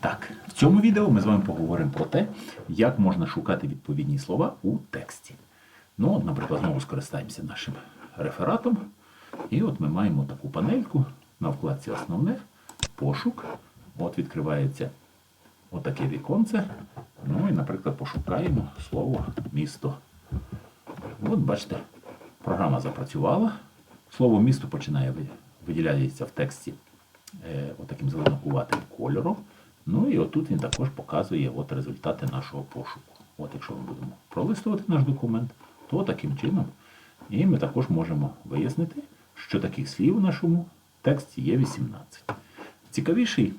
Так, в цьому відео ми з вами поговоримо про те, як можна шукати відповідні слова у тексті. Ну, наприклад, знову скористаємося нашим рефератом. І от ми маємо таку панельку на вкладці Основне, пошук. От відкривається отаке віконце. Ну і, наприклад, пошукаємо слово місто. От бачите, програма запрацювала. Слово місто починає ви- виділяється в тексті е, отаким зеленокуватим кольором. Ну і отут він також показує от результати нашого пошуку. От якщо ми будемо пролистувати наш документ, то таким чином. І ми також можемо вияснити, що таких слів у нашому тексті є 18. Цікавіший,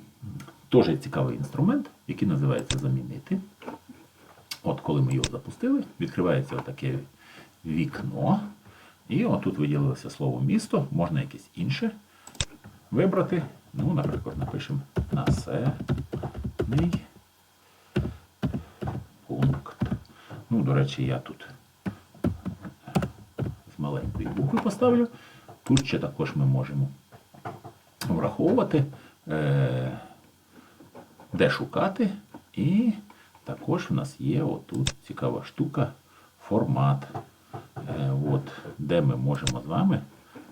теж цікавий інструмент, який називається замінити. От коли ми його запустили, відкривається отаке вікно. І отут виділилося слово місто, можна якесь інше вибрати. Ну, наприклад, напишемо населений пункт. Ну, до речі, я тут з маленької букви поставлю. Тут ще також ми можемо враховувати, е, де шукати. І також в нас є отут цікава штука формат, е, от, де ми можемо з вами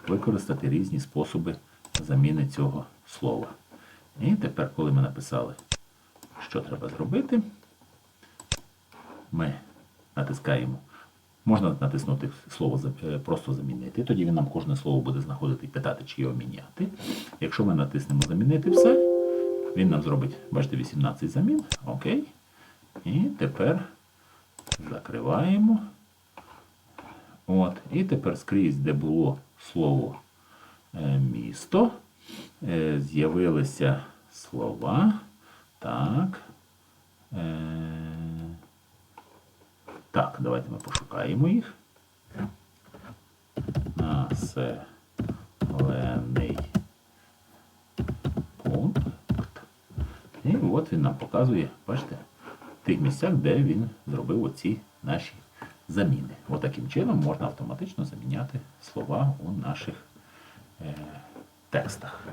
використати різні способи заміни цього слова. І тепер, коли ми написали, що треба зробити, ми натискаємо. Можна натиснути слово е, просто замінити. Тоді він нам кожне слово буде знаходити і питати, чи його міняти. Якщо ми натиснемо замінити все, він нам зробить, бачите, 18 замін. Окей. І тепер закриваємо. От. І тепер скрізь, де було слово е, місто, е, з'явилися слова. Так. Е, так, давайте ми пошукаємо їх. Населений пункт. І от він нам показує, бачите, в тих місцях, де він зробив оці наші заміни. От таким чином можна автоматично заміняти слова у наших е, текстах.